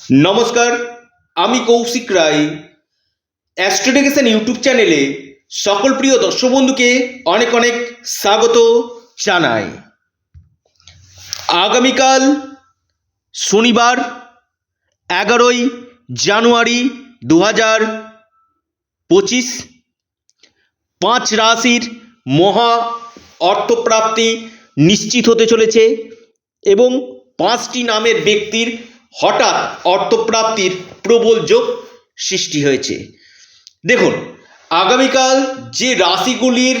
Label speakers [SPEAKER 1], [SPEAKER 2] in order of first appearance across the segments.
[SPEAKER 1] নমস্কার, আমি কৌশিক রায়। অ্যাস্ট্রোডেকেশন ইউটিউব চ্যানেলে সকল প্রিয় দর্শক বন্ধুকে অনেক অনেক স্বাগত জানাই। আগামীকাল শনিবার, এগারোই জানুয়ারি দু হাজার পঁচিশ, পাঁচ রাশির মহা অর্থপ্রাপ্তি নিশ্চিত হতে চলেছে এবং পাঁচটি নামের ব্যক্তির হঠাৎ অর্থপ্রাপ্তির প্রবল যোগ সৃষ্টি হয়েছে। দেখুন, আগামীকাল যে রাশিগুলির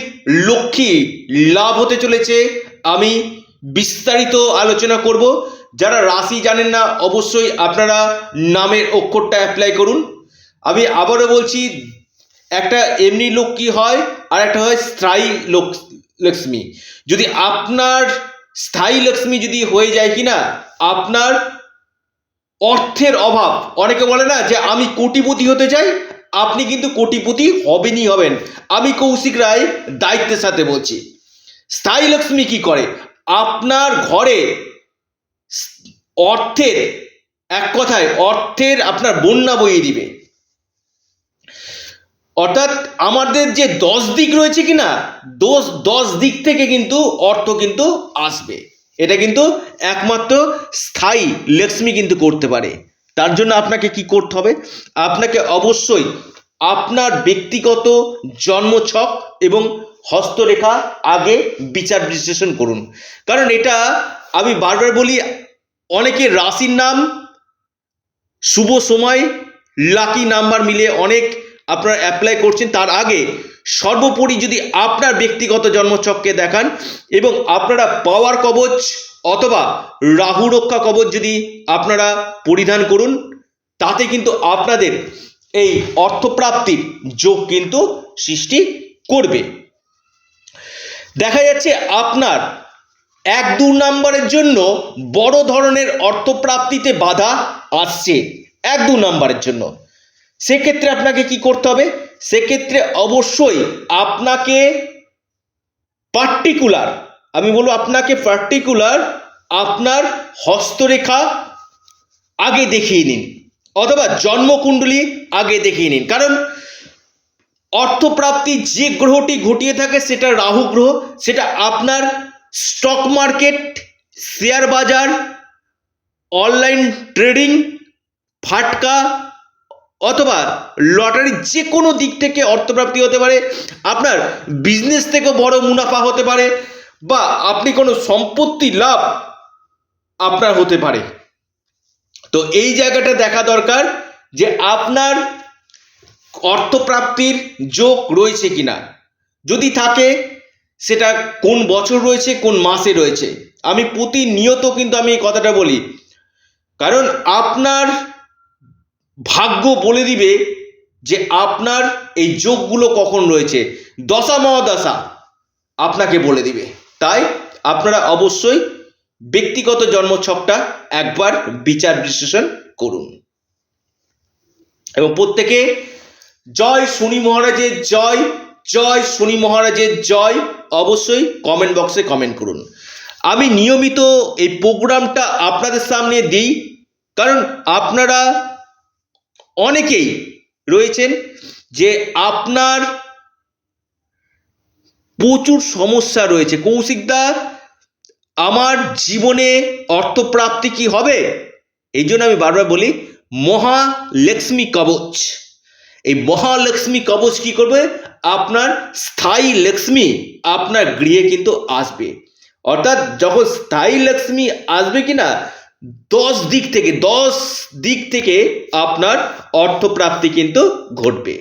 [SPEAKER 1] লক্ষ্মী লাভ হতে চলেছে, আমি বিস্তারিত আলোচনা করব। যারা রাশি জানেন না, অবশ্যই আপনারা নামের অক্ষরটা অ্যাপ্লাই করুন। আমি আবারও বলছি, একটা এমনি লক্ষ্মী হয়, আর একটা হয় স্থায়ী লোক, লক্ষ্মী। যদি আপনার স্থায়ী লক্ষ্মী যদি হয়ে যায় কি না আপনার অর্থের অভাব। অনেকে বলে না যে আমি কোটিপতি হতে চাই, আপনি কিন্তু কোটিপতি হবেনই হবেন। আমি কৌশিক রায় দায়িত্বের সাথে বলছি। স্থায়ী লক্ষ্মী কি করে? আপনার ঘরে অর্থের, এক কথায় অর্থের আপনার বন্যা বইয়ে দিবে। অর্থাৎ আমাদের যে দশ দিক রয়েছে কি না দশ দশ দিক থেকে কিন্তু অর্থ কিন্তু আসবে। এটা কিন্তু একমাত্র স্থায়ী লেক্সমি কিন্তু করতে পারে। তার জন্য আপনাকে কি করতে হবে? আপনাকে অবশ্যই আপনার ব্যক্তিগত জন্মছক এবং হস্তরেখা আগে বিচার বিশ্লেষণ করুন। কারণ এটা আমি বারবার বলি, অনেকে রাশির নাম, শুভ সময় লাকি নাম্বার মিলে অনেক আপনারা অ্যাপ্লাই করছেন। তার আগে সর্বোপরি যদি আপনার ব্যক্তিগত জন্মচক্রকে দেখান এবং আপনারা পাওয়ার কবচ অথবা রাহু রক্ষা কবচ যদি আপনারা পরিধান করুন, তাতে কিন্তু আপনাদের এই অর্থপ্রাপ্তির যোগ কিন্তু সৃষ্টি করবে। দেখা যাচ্ছে আপনার এক দু নম্বরের জন্য বড় ধরনের অর্থপ্রাপ্তিতে বাধা আসছে, এক দু নম্বরের জন্য। সেক্ষেত্রে আপনাকে কি করতে হবে? সেক্ষেত্রে অবশ্যই আপনাকে পার্টিকুলার আমি বলব আপনাকে পার্টিকুলার আপনার হস্তরেখা আগে দেখিয়ে নিন, অথবা জন্মকুণ্ডলী আগে দেখিয়ে নিন। কারণ অর্থপ্রাপ্তি যে গ্রহটি ঘটিয়ে থাকে সেটা রাহু গ্রহ, সেটা আপনার স্টক মার্কেট শেয়ার বাজার অনলাইন ট্রেডিং ফাটকা অথবা লটারির যে কোনো দিক থেকে অর্থপ্রাপ্তি হতে পারে, আপনার বিজনেস থেকেও বড় মুনাফা হতে পারে, বা আপনি কোনো সম্পত্তি লাভ আপনার হতে পারে। তো এই জায়গাটা দেখা দরকার যে আপনার অর্থপ্রাপ্তির যোগ রয়েছে কিনা। যদি থাকে, সেটা কোন বছর রয়েছে, কোন মাসে রয়েছে। আমি প্রতিনিয়ত কিন্তু আমি এই কথাটা বলি। কারণ আপনার ভাগ্য বলে দিবে যে আপনার এই যোগগুলো কখন রয়েছে। দশা মহাদশা আপনাকে বলে দিবে। তাই আপনারা অবশ্যই ব্যক্তিগত জন্মছকটা একবার বিচার বিশ্লেষণ করুন। এবং প্রত্যেকে জয় শনি মহারাজের জয় জয় শনি মহারাজের জয় অবশ্যই কমেন্ট বক্সে কমেন্ট করুন। আমি নিয়মিত এই প্রোগ্রামটা আপনাদের সামনে দিই। কারণ আপনারা অনেকেই রয়েছেন যে আপনার প্রচুর সমস্যা রয়েছে। কৌশিকদা আমার জীবনে অর্থপ্রাপ্তি কি হবে? এই জন্য আমি বারবার বলি, মহালক্ষ্মী কবচ। এই মহালক্ষ্মী কবচ কি করবে? আপনার স্থায়ী লক্ষ্মী আপনার গৃহে কিন্তু আসবে। অর্থাৎ যখন স্থায়ী লক্ষ্মী আসবে কি না দশ দিক থেকে, দশ দিক থেকে আপনার অর্থপ্রাপ্তি কিন্তু ঘটবে।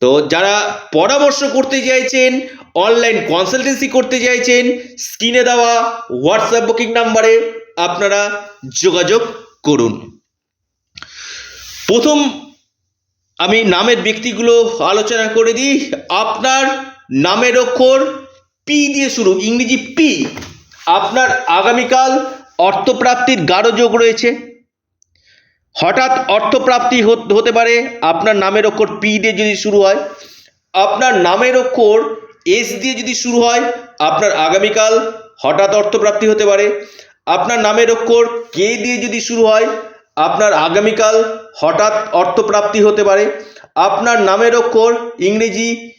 [SPEAKER 1] তো যারা পরামর্শ করতে চাইছেন অনলাইন কনসালটেন্সি করতে চাইছেন স্ক্রিনে দেওয়া হোয়াটসঅ্যাপ বুকিং নাম্বারে আপনারা যোগাযোগ করুন। প্রথম আমি নামের ব্যক্তিগুলো আলোচনা করে দিই। আপনার নামের অক্ষর পি দিয়ে শুরু, ইংরেজি পি আপনার আগামীকাল অর্থপ্রাপ্তির গাঢ় যোগ রয়েছে। হঠাৎ অর্থপ্রাপ্তি হত- পারে, আপনার নামের অক্ষর পি দিয়ে যদি শুরু হয়, আপনার নামের অক্ষর এস দিয়ে যদি শুরু হয়, আপনার আগামীকাল হঠাৎ অর্থপ্রাপ্তি হতে পারে। আপনার নামের অক্ষর কে দিয়ে যদি শুরু হয়, আপনার আগামীকাল হঠাৎ অর্থপ্রাপ্তি হতে পারে। আপনার নামের অক্ষর ইংরেজি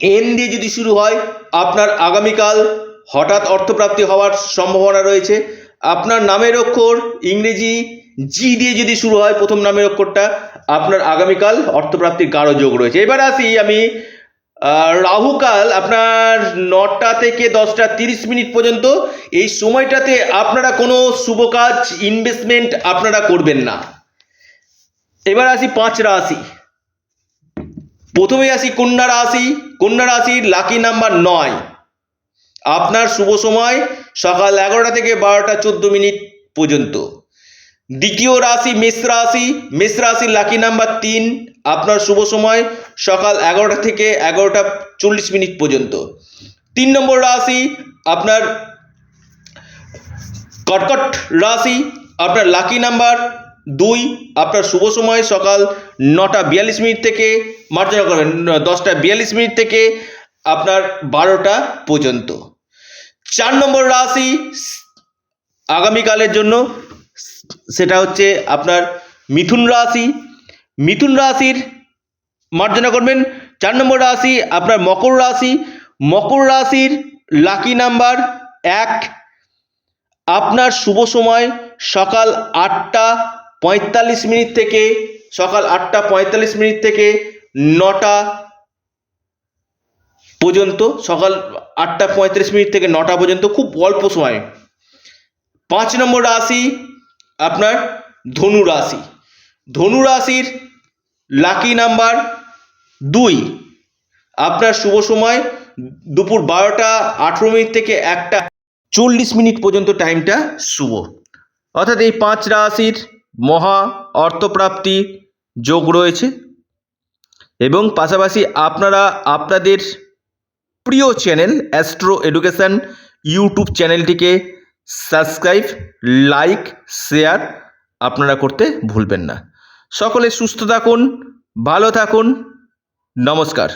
[SPEAKER 1] এন দিয়ে যদি শুরু হয়, আপনার আগামীকাল হঠাৎ অর্থপ্রাপ্তি হওয়ার সম্ভাবনা রয়েছে। আপনার নামের অক্ষর ইংরেজি জি দিয়ে যদি শুরু হয় প্রথম নামের অক্ষরটা, আপনার আগামীকাল অর্থপ্রাপ্তির গাঢ় যোগ রয়েছে। এবার আসি আমি রাহুকাল, আপনার নটা থেকে দশটা তিরিশ মিনিট পর্যন্ত এই সময়টাতে আপনারা কোনো শুভ কাজ ইনভেস্টমেন্ট আপনারা করবেন না। এবার আসি পাঁচ রাশি। প্রথমে আসি কন্যা রাশি, কন্যা রাশির লাকি নাম্বার নয়। আপনার শুভ সময় সকাল এগারোটা থেকে বারোটা চোদ্দ মিনিট পর্যন্ত। দ্বিতীয় রাশি মেষ রাশি, মেষ রাশির লাকি নাম্বার তিন, আপনার শুভ সময় সকাল এগারোটা থেকে এগারোটা চল্লিশ মিনিট পর্যন্ত। তিন নম্বর রাশি, আপনার কর্কট রাশি, আপনার লাকি নাম্বার দুই, আপনার শুভ সময় সকাল নটা বিয়াল্লিশ মিনিট থেকে ন- দশটা বিয়াল্লিশ মিনিট থেকে আপনার বারোটা পর্যন্ত। চার নম্বর রাশি আগামীকালের জন্য, সেটা হচ্ছে আপনার মিথুন রাশি। মিথুন রাশির মার্জনা করবেন। চার নম্বর রাশি আপনার মকর রাশি। মকর রাশির লাকি নাম্বার এক। আপনার শুভ সময় সকাল আটটা পঁয়তাল্লিশ মিনিট থেকে, সকাল আটটা পঁয়তাল্লিশ মিনিট থেকে নটা পর্যন্ত, সকাল আটটা পঁয়ত্রিশ মিনিট থেকে নটা পর্যন্ত খুব অল্প সময়। পাঁচ নম্বর রাশি আপনার ধনু রাশি। ধনু রাশির লাকি নাম্বার দুই। আপনার শুভ সময় দুপুর বারোটা আঠেরো মিনিট থেকে একটা চল্লিশ মিনিট পর্যন্ত টাইমটা শুভ। অর্থাৎ এই পাঁচ রাশির মহা অর্থপ্রাপ্তি যোগ রয়েছে। এবং পাশাপাশি আপনারা, আপনাদের প্রিয় চ্যানেল অ্যাস্ট্রো এডুকেশন ইউটিউব চ্যানেলটিকে সাবস্ক্রাইব, লাইক, শেয়ার আপনারা করতে ভুলবেন না। সকলে সুস্থ থাকুন, ভালো থাকুন। নমস্কার।